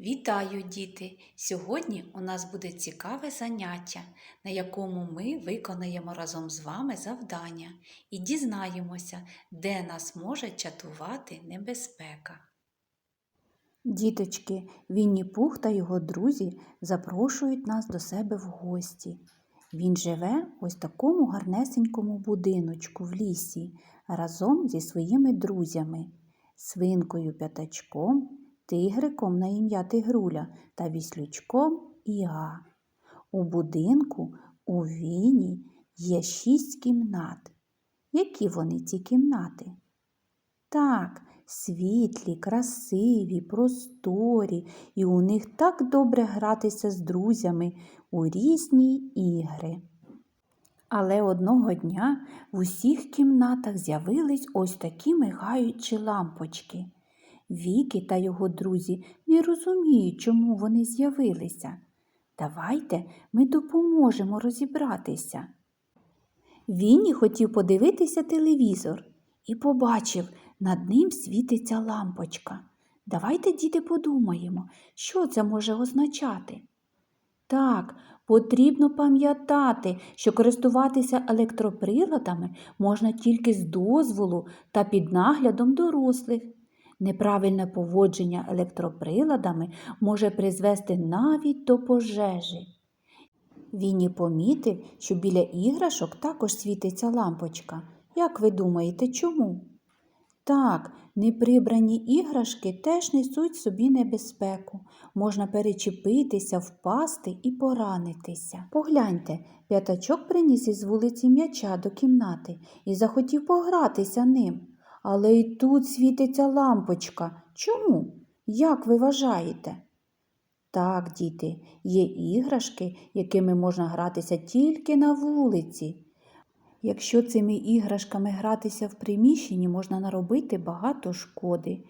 Вітаю, діти! Сьогодні у нас буде цікаве заняття, на якому ми виконаємо разом з вами завдання і дізнаємося, де нас може чатувати небезпека. Діточки, Вінні Пух та його друзі запрошують нас до себе в гості. Він живе ось такому гарнесенькому будиночку в лісі разом зі своїми друзями свинкою п'ятачком, тигриком на ім'я Тигруля та віслючком Іа. У будинку у Віні є шість кімнат. Які вони ці кімнати? Так, світлі, красиві, просторі, і у них так добре гратися з друзями у різні ігри. Але одного дня в усіх кімнатах з'явились ось такі мигаючі лампочки. Віки та його друзі не розуміють, чому вони з'явилися. Давайте ми допоможемо розібратися. Вінні хотів подивитися телевізор і побачив, над ним світиться лампочка. Давайте, діти, подумаємо, що це може означати. Так, потрібно пам'ятати, що користуватися електроприладами можна тільки з дозволу та під наглядом дорослих. Неправильне поводження електроприладами може призвести навіть до пожежі. Вінні помітив, що біля іграшок також світиться лампочка. Як ви думаєте, чому? Так, неприбрані іграшки теж несуть собі небезпеку. Можна перечепитися, впасти і поранитися. Погляньте, п'ятачок приніс із вулиці м'яча до кімнати і захотів погратися ним. Але й тут світиться лампочка. Чому? Як ви вважаєте? Так, діти, є іграшки, якими можна гратися тільки на вулиці. Якщо цими іграшками гратися в приміщенні, можна наробити багато шкоди.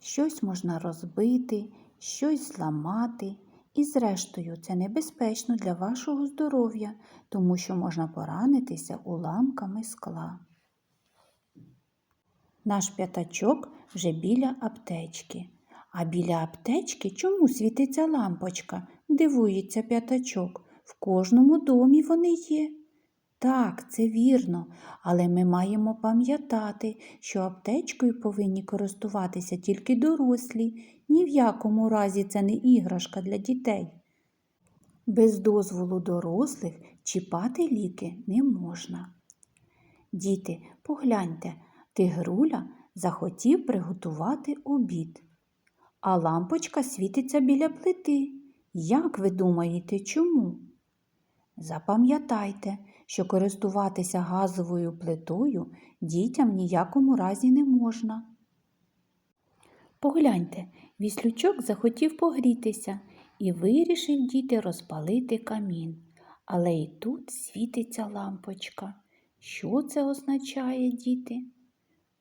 Щось можна розбити, щось зламати. І, зрештою, це небезпечно для вашого здоров'я, тому що можна поранитися уламками скла. Наш п'ятачок вже біля аптечки. А біля аптечки чому світиться лампочка? Дивується п'ятачок. В кожному домі вони є. Так, це вірно, але ми маємо пам'ятати, що аптечкою повинні користуватися тільки дорослі, ні в якому разі це не іграшка для дітей. Без дозволу дорослих чіпати ліки не можна. Діти, погляньте, тигруля захотів приготувати обід, а лампочка світиться біля плити. Як ви думаєте, чому? Запам'ятайте, що користуватися газовою плитою дітям ніякому разі не можна. Погляньте, віслючок захотів погрітися і вирішив діти розпалити камін. Але і тут світиться лампочка. Що це означає, діти?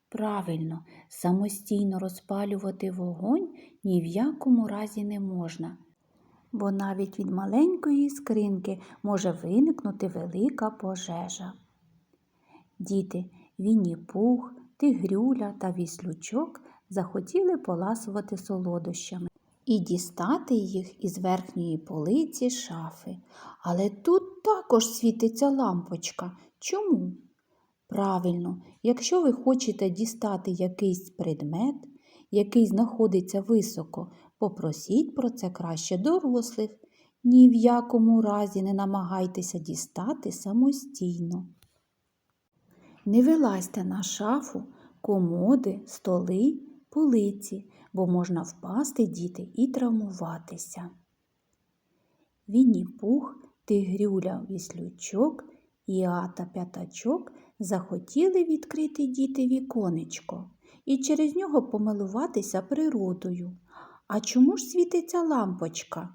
Правильно, самостійно розпалювати вогонь ні в якому разі не можна бо навіть від маленької скринки може виникнути велика пожежа. Діти Вінні Пух, Тигрюля та Віслючок захотіли поласувати солодощами і дістати їх із верхньої полиці шафи. Але тут також світиться лампочка. Чому? Правильно, якщо ви хочете дістати якийсь предмет, який знаходиться високо, Попросіть про це краще дорослих. Ні в якому разі не намагайтеся дістати самостійно. Не вилазьте на шафу, комоди, столи, полиці, бо можна впасти діти і травмуватися. Вінні пух, тигрюля віслючок і ата п'ятачок захотіли відкрити діти віконечко і через нього помилуватися природою. А чому ж світиться лампочка?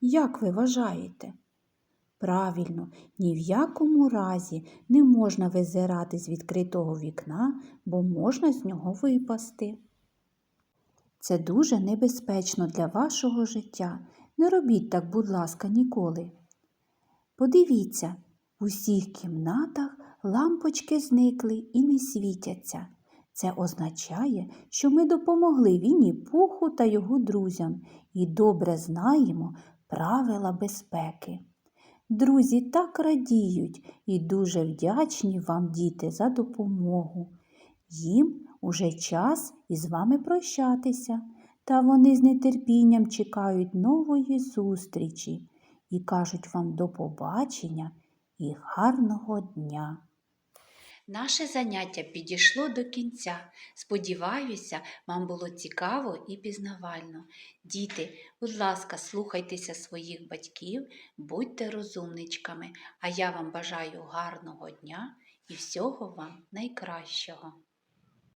Як ви вважаєте? Правильно, ні в якому разі не можна визирати з відкритого вікна, бо можна з нього випасти. Це дуже небезпечно для вашого життя. Не робіть так, будь ласка, ніколи. Подивіться, в усіх кімнатах лампочки зникли і не світяться. Це означає, що ми допомогли Вінні Пуху та його друзям і добре знаємо правила безпеки. Друзі так радіють і дуже вдячні вам, діти, за допомогу. Їм уже час із вами прощатися, та вони з нетерпінням чекають нової зустрічі і кажуть вам до побачення і гарного дня. Наше заняття підійшло до кінця. Сподіваюся, вам було цікаво і пізнавально. Діти, будь ласка, слухайтеся своїх батьків, будьте розумничками, а я вам бажаю гарного дня і всього вам найкращого.